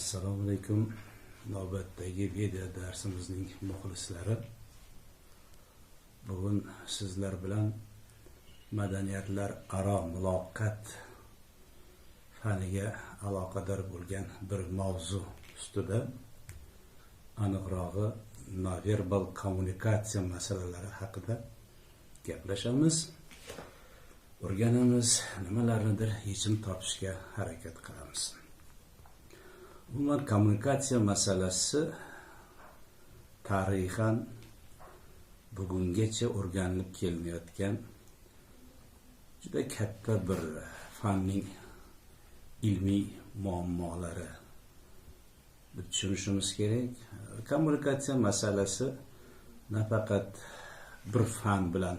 assalomu alaykum. Navbatdagi video darsimizning muxlislari. Bugun sizlar bilan madaniyatlar aro muloqot faniga aloqador bo'lgan bir mavzu ustida aniqrog'i noverbal kommunikatsiya masalalari haqida gaplashamiz. O'rganamiz nimalarnidir yechim topishga harakat qilamiz. Umuman kommunikatsiya masalasi tarixan bugungacha o'rganilib kelinayotgan juda katta bir fanning ilmiy muammolari. Deb tushunishimiz kerak. Kommunikatsiya masalasi nafaqat bir fan bilan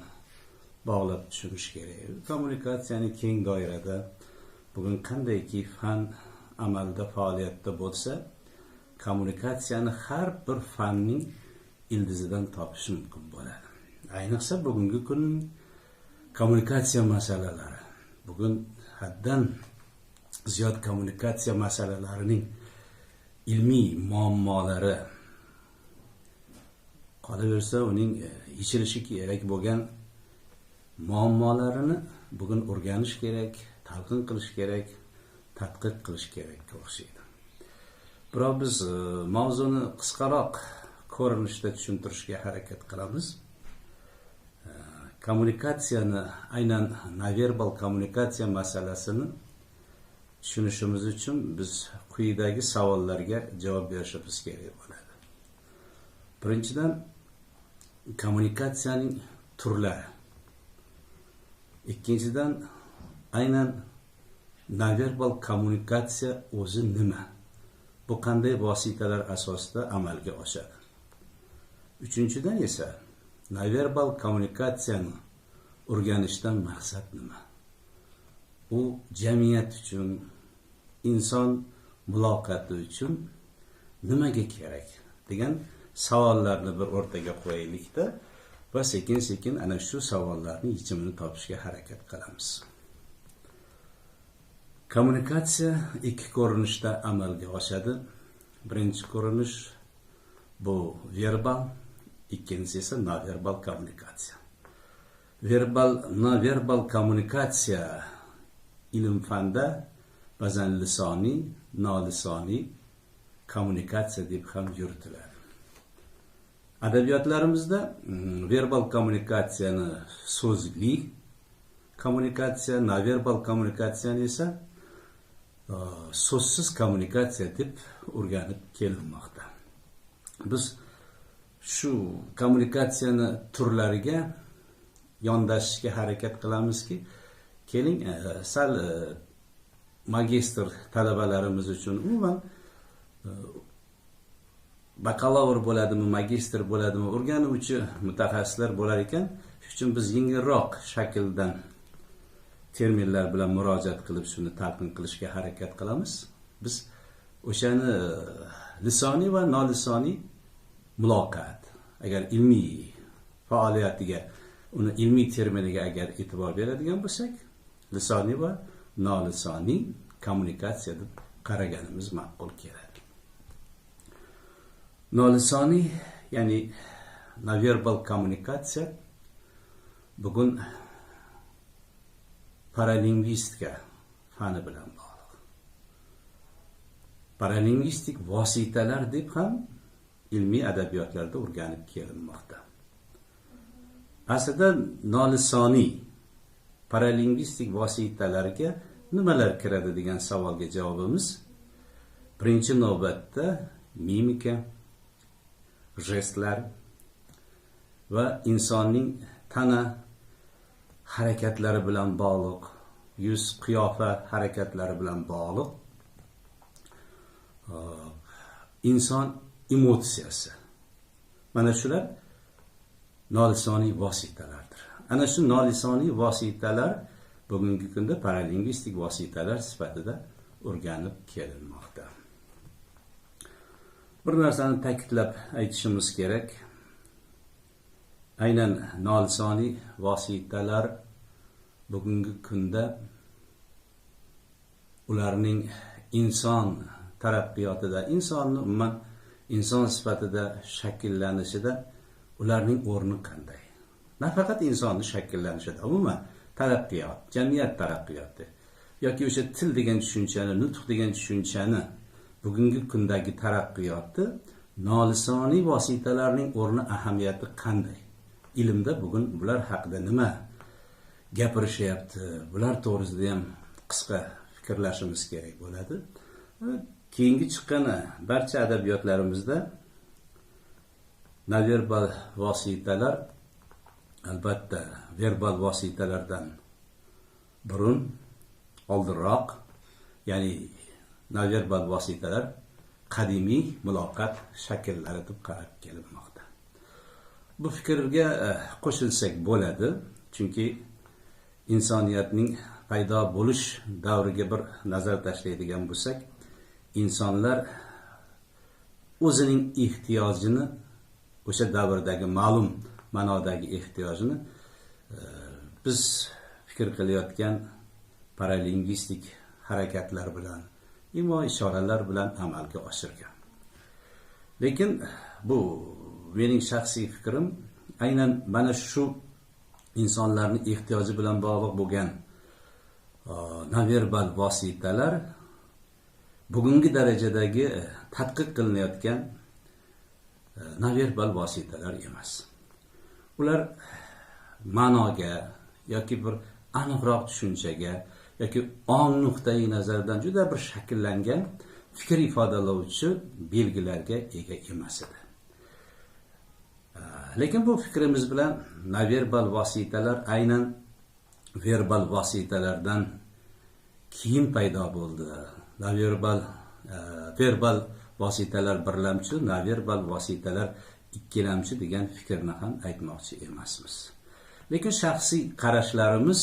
bog'lab tushunish kerak. Kommunikatsiyani keng doirada bugun qandayki fan amalda faoliyatda bo'lsa kommunikatsiyani har bir fanning ildizidan topish mumkin bo'ladi. Ayniqsa bugungi kun kommunikatsiya masalalari. Bugun haddan ziyod kommunikatsiya masalalarining ilmiy muammolari qolaversa uning yechilishi kerak bo'lgan muammolarini bugun o'rganish kerak talqin qilish kerak tadqiq qilish kerakka o'xshaydi. Biroq biz e, mavzuni qisqaroq ko'rinishda tushuntirishga harakat qilamiz. E, kommunikatsiyani aynan noverbal kommunikatsiya masalasini tushunishimiz uchun biz quyidagi savollarga javob berishimiz kerak bo'ladi. Birinchidan kommunikatsiyaning turlari. Ikkinchidan aynan nonverbal kommunikatsiya o'zi nima? Bu qanday vositalar asosida amalga oshadi? Uchinchidan esa nonverbal kommunikatsiyani o'rganishdan maqsad nima? U jamiyat uchun inson muloqoti uchun nimaga kerak degan savollarni bir o'rtaga qo'yaylikda va sekin sekin ana shu savollarni yechimini topishga harakat qilamiz. Kommunikatsiya ikki ko'rinishda amalga oshadi. Birinchi ko'rinish bu verbal ikkinchisi esa noverbal kommunikatsiya. Verbal noverbal kommunikatsiya ilm fanda ba'zan lisoniy nolisoniy kommunikatsiya deb ham yuritiladi. Adabiyotlarimizda mm, verbal kommunikatsiyani so'zli kommunikatsiya noverbal kommunikatsiyani esa so'zsiz kommunikatsiya deb o'rganib kelinmoqda. Biz shu kommunikatsiyani turlariga yondashishga harakat qilamizki keling e, sal e, magistr talabalarimiz uchun umuman e, bakalavr bo'ladimi magistr bo'ladimi o'rganuvchi mutaxassislar bo'lar ekan. Shuning uchun biz yengilroq shakldan terminlar bilan murojaat qilib shuni talqin qilishga harakat qilamiz. Biz o'shani e, lisoniy va nolisoniy muloqot. Agar ilmiy faoliyatiga uni ilmiy terminiga agar e'tibor beradigan bo'lsak lisoniy va nolisoniy kommunikatsiya deb qaraganimiz ma'qul keladi. Nolisoniy ya'ni noverbal kommunikatsiya bugun paralingvistika fani bilan bog'liq. Paralingvistik vositalar deb ham ilmiy adabiyotlarda o'rganib kelinmoqda. Aslida nolisoniy paralingvistik vositalarga nimalar kiradi degan savolga javobimiz birinchi navbatda mimika jestlar va insonning tana harakatlari bilan bog'liq yuz qiyofa harakatlari bilan bog'liq uh, inson emotsiyasi mana shular nolisoniy vositalardir. Ana shu nolisoniy vositalar bugungi kunda paralingvistik vositalar sifatida o'rganib kelinmoqda. Bir narsani ta'kidlab aytishimiz kerak. Aynan nolisoniy vositalar bugungi kunda ularning inson taraqqiyotida insonni umuman inson sifatida shakllanishida ularning o'rni qanday? Nafaqat insonni shakllanishida umuman taraqqiyot jamiyat taraqqiyoti yoki o'sha til degan tushunchani nutq degan tushunchani bugungi kundagi taraqqiyotni nolisoniy vositalarning o'rni ahamiyati qanday? Ilmda bugun bular haqida nima gapirishyapti? Bular to'g'risida ham qisqa fikrlashimiz kerak bo'ladi. Keyingi chiqqan barcha adabiyotlarimizda noverbal vositalar albatta verbal vositalardan burun oldinroq ya'ni noverbal vositalar qadimiy muloqot shakllari deb qarab kelinmoqda bu fikrga e, qo'shilsak bo'ladi. Chunki insoniyatning paydo bo'lish davriga bir nazar tashlaydigan bo'lsak insonlar o'zining ehtiyojini o'sha davrdagi ma'lum ma'nodagi ehtiyojini e, biz fikr qilayotgan paralingvistik harakatlar bilan imo ishoralar bilan amalga oshirgan. Lekin bu mening shaxsiy fikrim aynan mana shu insonlarni ehtiyoji bilan bog'liq bo'lgan uh, noverbal vositalar bugungi darajadagi eh, tadqiq qilinayotgan eh, noverbal vositalar emas. Ular eh, ma'noga yoki bir aniqroq tushunchaga yoki ong nuqtai nazaridan juda bir shakllangan fikr ifodalovchi belgilarga ega emas edi. Lekin bu fikrimiz bilan noverbal vositalar aynan verbal vositalardan keyin paydo bo'ldi. Noverbal e, verbal vositalar birlamchi noverbal vositalar ikkilamchi degan fikrni ham aytmoqchi emasmiz. Lekin shaxsiy qarashlarimiz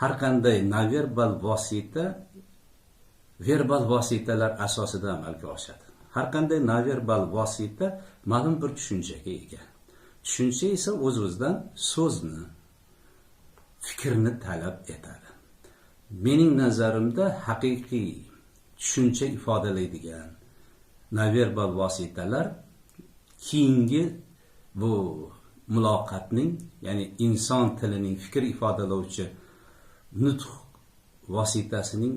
har qanday noverbal vosita verbal vositalar asosida amalga oshadi. Har qanday noverbal vosita ma'lum bir tushunchaga ega. Tushuncha esa o'z o'zidan so'zni fikrni talab etadi. Mening nazarimda haqiqiy tushuncha ifodalaydigan noverbal vositalar keyingi bu muloqotning ya'ni inson tilining fikr ifodalovchi nutq vositasining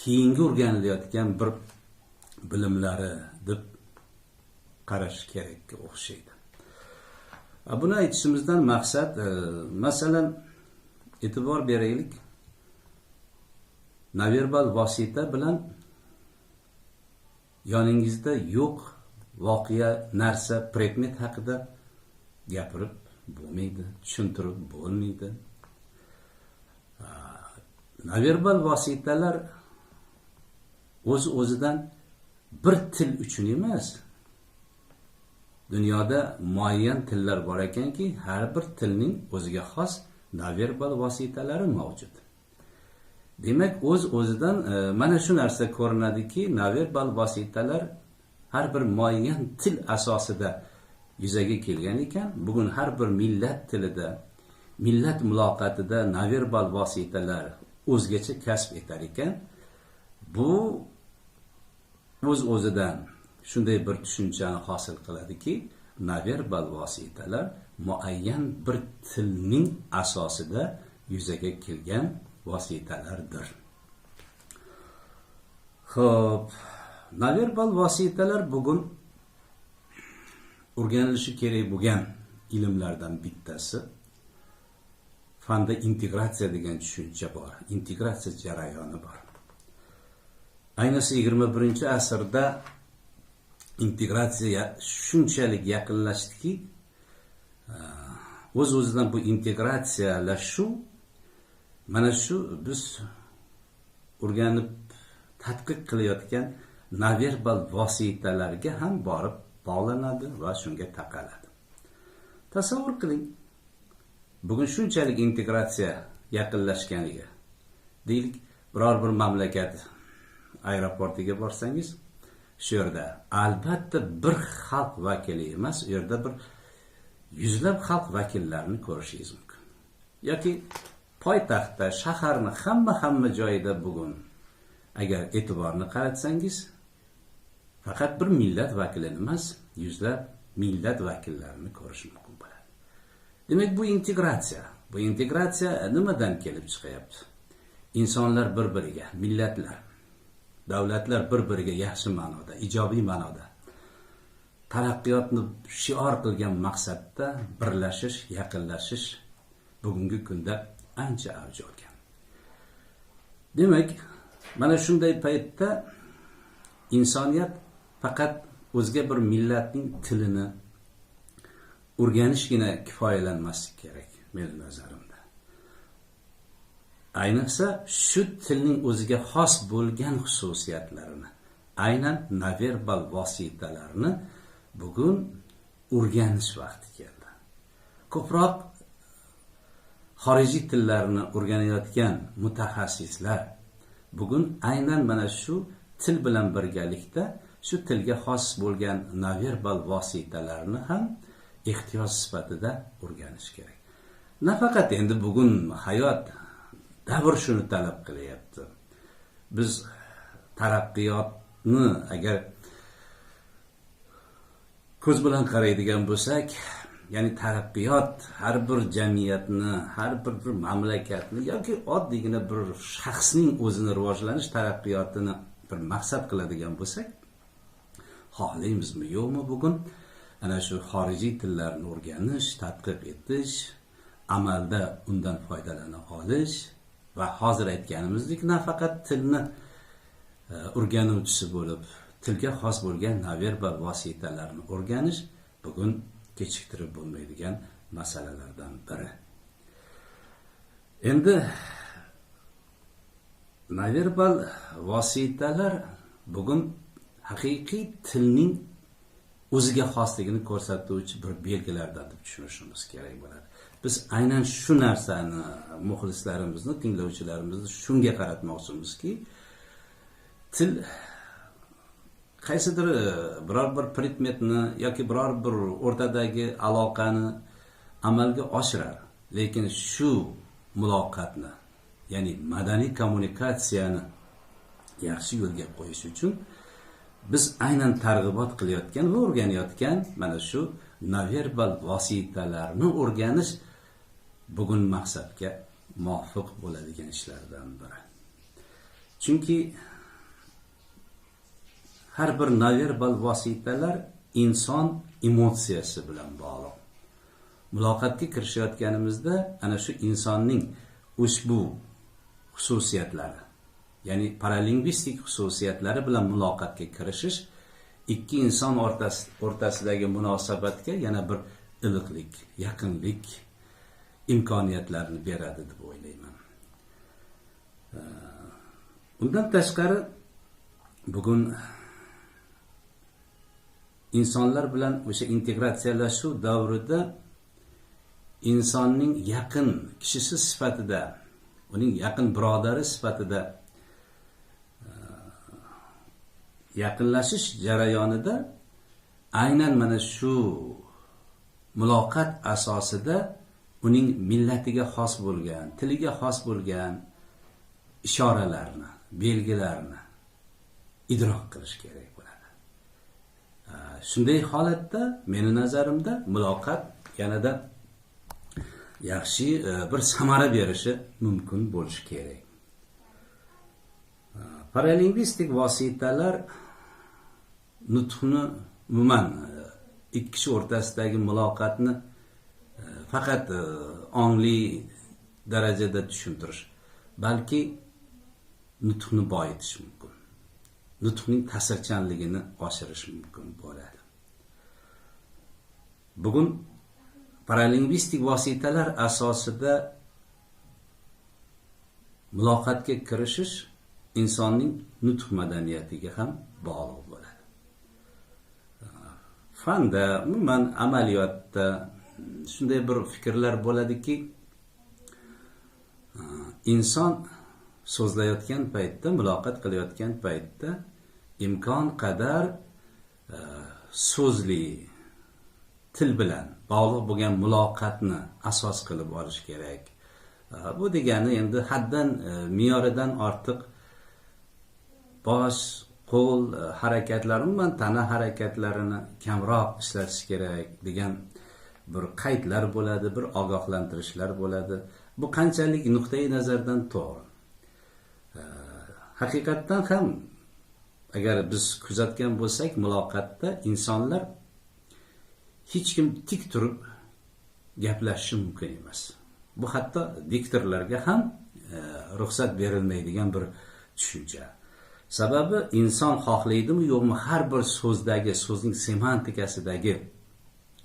keyingi o'rganilayotgan bir bilimlari deb qarash kerakka o'xshaydi. Buni aytishimizdan maqsad e, masalan e'tibor beraylik. Naverbal vosita bilan yoningizda yo'q voqea narsa predmet haqida gapirib bo'lmaydi tushuntirib bo'lmaydi. Naverbal vositalar o'z o'zidan bir til uchun emas. Dunyoda muayyan tillar bor ekanki har bir tilning o'ziga xos noverbal vositalari mavjud. Demak o'z o'zidan e, mana shu narsa ko'rinadiki noverbal vositalar har bir muayyan til asosida yuzaga kelgan ekan. Bugun har bir millat tilida millat muloqotida noverbal vositalar o'zgacha kasb etar ekan. Bu o'z o'zidan shunday bir tushunchani hosil qiladiki naverbal vositalar muayyan bir tilning asosida yuzaga kelgan vositalardir. Ho'p naverbal vositalar bugun o'rganilishi kerak bo'lgan ilmlardan bittasi fanda integratsiya degan tushuncha bor integratsiya jarayoni bor. Ayniqsa yigirma birinchi asrda integratsiya shunchalik yaqinlashdiki e, o'z o'zidan bu integratsiyalashuv mana shu biz o'rganib tadqiq qilayotgan noverbal vositalarga ham borib bog'lanadi va shunga taqaladi. Tasavvur qiling bugun shunchalik integratsiya yaqinlashganiga deylik biror bir mamlakat aeroportiga borsangiz shu yerda albatta bir xalq vakili emas u yerda bir yuzlab xalq vakillarini ko'rishingiz mumkin. Yoki poytaxtda shaharni hamma hamma joyida bugun agar e'tiborni qaratsangiz faqat bir millat vakilini emas yuzlab millat vakillarini ko'rish mumkin bo'ladi. Demak bu integratsiya bu integratsiya nimadan kelib chiqyapti? Insonlar bir biriga millatlar davlatlar bir biriga yaxshi ma'noda ijobiy ma'noda. Taraqqiyotni shior qilgan maqsadda birlashish yaqinlashish bugungi kunda ancha avj olgan. Demak mana shunday paytda insoniyat faqat o'zga bir millatning tilini o'rganishgina kifoyalanmaslik kerak meni nazarimda ayniqsa shu tilning o'ziga xos bo'lgan xususiyatlarini aynan noverbal vositalarni bugun o'rganish vaqti keldi. Ko'proq xorijiy tillarni o'rganayotgan mutaxassislar bugun aynan mana shu til bilan birgalikda shu tilga xos bo'lgan noverbal vositalarni ham ehtiyoj sifatida o'rganish kerak. Nafaqat endi bugun hayot davr shuni talab qilyapti. Biz taraqqiyotni agar ko'z bilan qaraydigan bo'lsak ya'ni taraqqiyot har bir jamiyatni har bir bir mamlakatni yoki oddiygina bir shaxsning o'zini rivojlanish taraqqiyotini bir maqsad qiladigan bo'lsak xohlaymizmi? Yo'qmi bugun? Ana shu xorijiy tillarni o'rganish tadqiq etish amalda undan foydalana olish va hozir aytganimizdek nafaqat tilni e, o'rganuvchisi bo'lib tilga xos bo'lgan noverbal vositalarni o'rganish bugun kechiktirib bo'lmaydigan masalalardan biri. Endi naverbal vositalar bugun haqiqiy tilning o'ziga xosligini ko'rsatuvchi bir belgilardan deb tushunishimiz kerak bo'ladi. Biz aynan shu narsani muxlislarimizni tinglovchilarimizni shunga qaratmoqchimizki til qaysidir e, biror bir predmetni yoki biror bir o'rtadagi aloqani amalga oshirar. Lekin shu muloqotni ya'ni madaniy kommunikatsiyani yaxshi yo'lga qo'yish uchun biz aynan targ'ibot qilayotgan va o'rganayotgan mana shu noverbal vositalarni o'rganish bugun maqsadga muvofiq bo'ladigan ishlardan biri. Chunki har bir noverbal vositalar inson emotsiyasi bilan bog'liq. Muloqotga kirishayotganimizda ana shu insonning ushbu xususiyatlari ya'ni paralingvistik xususiyatlari bilan muloqotga kirishish ikki inson o'rtasidagi munosabatga yana bir iliqlik yaqinlik imkoniyatlarni beradi deb o'ylayman. Undan tashqari bugun insonlar bilan o'sha integratsiyalashuv davrida insonning yaqin kishisi sifatida uning yaqin birodari sifatida yaqinlashish jarayonida aynan mana shu muloqot asosida uning millatiga xos bo'lgan tiliga xos bo'lgan ishoralarni belgilarni idrok qilish kerak bo'ladi. Shunday holatda meni nazarimda muloqot yanada yaxshi e, bir samara berishi mumkin bo'lishi kerak. Paralingvistik vositalar nutqni umuman e, ikki kishi o'rtasidagi muloqotni faqat e, ongli darajada tushuntirish balki nutqni boyitish mumkin. Nutqning ta'sirchanligini oshirish mumkin bo'ladi. Bugun paralingvistik vositalar asosida muloqotga kirishish insonning nutq madaniyatiga ham bog'liq bo'ladi. Fanda umuman amaliyotda shunday bir fikrlar bo'ladiki e, inson so'zlayotgan paytda muloqot qilayotgan paytda imkon qadar e, so'zli til bilan bog'liq bo'lgan muloqotni asos qilib olish kerak. E, bu degani endi haddan me'yoridan ortiq bosh qo'l harakatlari umuman tana harakatlarini kamroq ishlatish kerak degan bir qaydlar bo'ladi bir ogohlantirishlar bo'ladi. Bu qanchalik nuqtai nazardan to'g'ri? Haqiqatdan ham agar biz kuzatgan bo'lsak muloqotda insonlar hech kim tik turib gaplashishi mumkin emas. Bu hatto diktorlarga ham e, ruxsat berilmaydigan bir tushuncha. Sababi inson xohlaydimi yo'qmi? Har bir so'zdagi so'zning semantikasidagi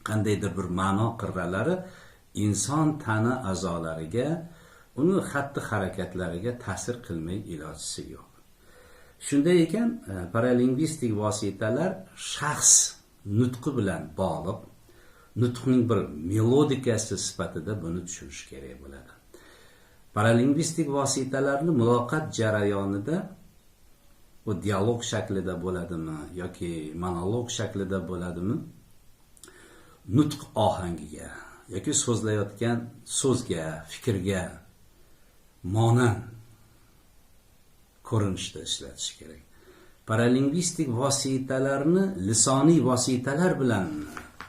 qandaydir bir ma'no qirralari inson tana a'zolariga uni xatti harakatlariga ta'sir qilmay ilojisi yo'q. Shunday ekan e, paralingvistik vositalar shaxs nutqi bilan bog'liq. Nutqning bir melodikasi sifatida buni tushunish kerak bo'ladi. Paralingvistik vositalarni muloqot jarayonida u dialog shaklida bo'ladimi yoki monolog shaklida bo'ladimi nutq ohangiga yoki so'zlayotgan so'zga fikrga monand ko'rinishda ishlatish kerak. Paralingvistik vositalarni lisoniy vositalar bilan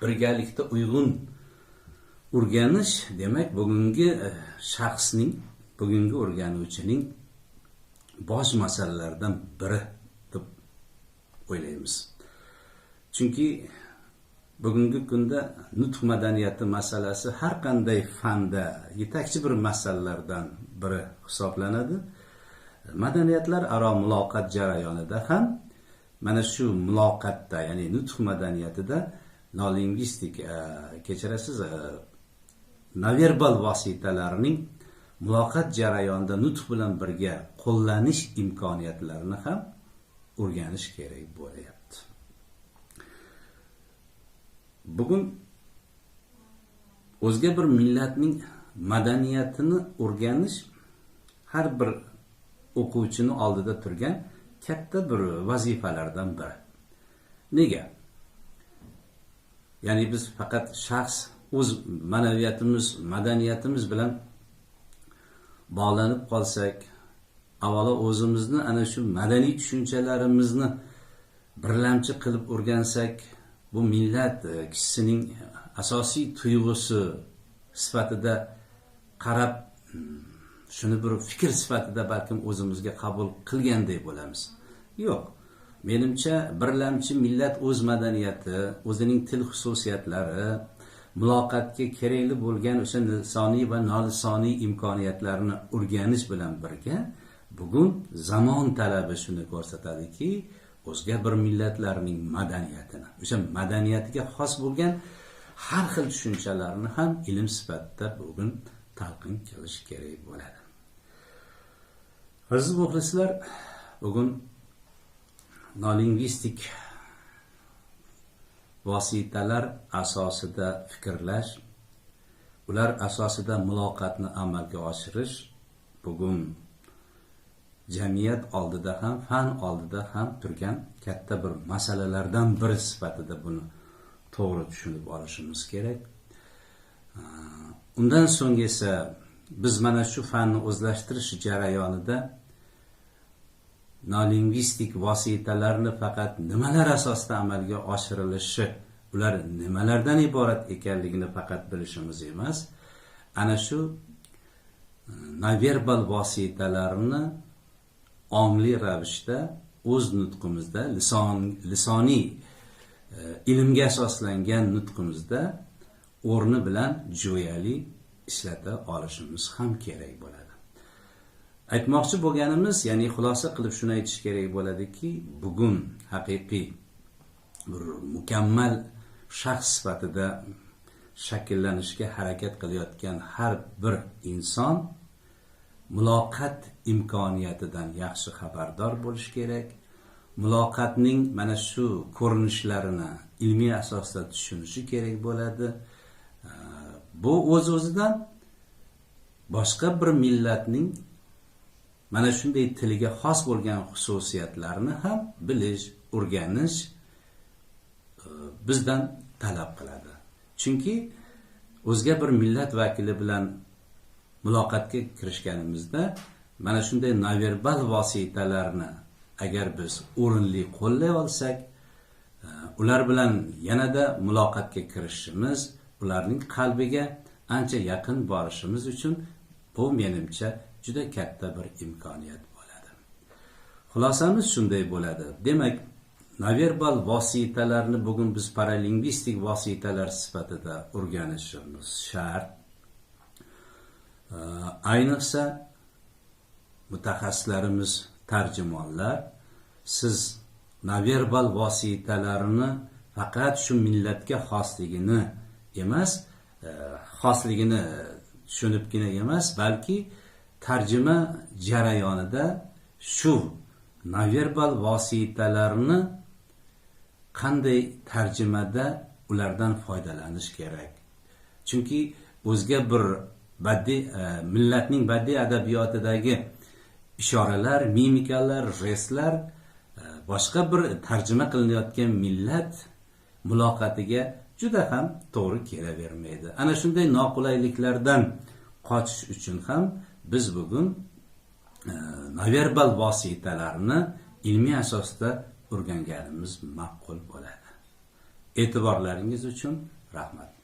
birgalikda uyg'un o'rganish demak bugungi eh, shaxsning bugungi o'rganuvchining bosh masalalaridan biri deb o'ylaymiz. Chunki bugungi kunda nutq madaniyati masalasi har qanday fanda yetakchi bir masalalardan biri hisoblanadi. Madaniyatlar aro muloqot jarayonida ham mana shu muloqotda ya'ni nutq madaniyatida nolingvistik e, kechirasiz e, noverbal vositalarning muloqot jarayonida nutq bilan birga qo'llanish imkoniyatlarini ham o'rganish kerak bo'lyapti. Bugun o'zga bir millatning madaniyatini o'rganish har bir o'quvchini oldida turgan katta bir vazifalardan biri. Nega? Ya'ni biz faqat shaxs o'z ma'naviyatimiz madaniyatimiz bilan bog'lanib qolsak avvalo o'zimizni ana shu madaniy tushunchalarimizni birlamchi qilib o'rgansak bu millat e, kishisining asosiy tuyg'usi sifatida qarab hmm, shuni bir fikr sifatida balkim o'zimizga qabul qilganday bo'lamiz. Yo'q. Menimcha birlamchi millat o'z madaniyati o'zining til xususiyatlari muloqotga kerakli bo'lgan o'sha lisoniy va nolisoniy imkoniyatlarni o'rganish bilan birga bugun zamon talabi shuni ko'rsatadiki o'zga bir millatlarning madaniyatini o'sha madaniyatiga xos bo'lgan har xil tushunchalarni ham ilm sifatida bugun talqin qilish kerak bo'ladi. Aziz muxlislar bugun nolingvistik vositalar asosida fikrlash ular asosida muloqotni amalga oshirish bugun jamiyat oldida ham fan oldida ham turgan katta bir masalalardan biri sifatida buni to'g'ri tushunib olishimiz kerak. Undan so'ng esa biz mana shu fanni o'zlashtirish jarayonida nolingvistik vositalarni faqat nimalar asosida amalga oshirilishi ular nimalardan iborat ekanligini faqat bilishimiz emas. Ana shu noverbal vositalarni ongli ravishda o'z nutqimizda lison lisoniy e, ilmga asoslangan nutqimizda o'rni bilan jo'yali ishlata olishimiz ham kerak bo'ladi. Aytmoqchi bo'lganimiz ya'ni xulosa qilib shuni aytish kerak bo'ladiki bugun haqiqiy bir mukammal shaxs sifatida shakllanishga harakat qilayotgan har bir inson muloqot imkoniyatidan yaxshi xabardor bo'lish kerak. Muloqotning mana shu ko'rinishlarini ilmiy asosda tushunishi kerak bo'ladi. Bu o'z öz o'zidan boshqa bir millatning mana shunday tiliga xos bo'lgan xususiyatlarni ham bilish o'rganish e, bizdan talab qiladi. Chunki o'zga bir millat vakili bilan muloqotga kirishganimizda mana shunday noverbal vositalarni agar biz o'rinli qo'llay olsak e, ular bilan yanada muloqotga kirishishimiz ularning qalbiga ancha yaqin borishimiz uchun bu menimcha juda katta bir imkoniyat bo'ladi. Xulosamiz shunday bo'ladi. Demak noverbal vositalarni bugun biz paralingvistik vositalar sifatida o'rganishimiz shart. Э, ayniqsa mutaxassislarimiz tarjimonlar siz noverbal vositalarini faqat shu millatga xosligini emas e, xosligini tushunibgina emas balki tarjima jarayonida shu noverbal vositalarni qanday tarjimada ulardan foydalanish kerak? Chunki o'zga bir badiiy e, millatning badiiy adabiyotidagi ishoralar mimikalar jestlar e, boshqa bir tarjima qilinayotgan millat muloqotiga juda ham to'g'ri kelavermaydi. Ana shunday noqulayliklardan qochish uchun ham biz bugun e, noverbal vositalarni ilmiy asosda o'rganganimiz ma'qul bo'ladi. E'tiborlaringiz uchun rahmat.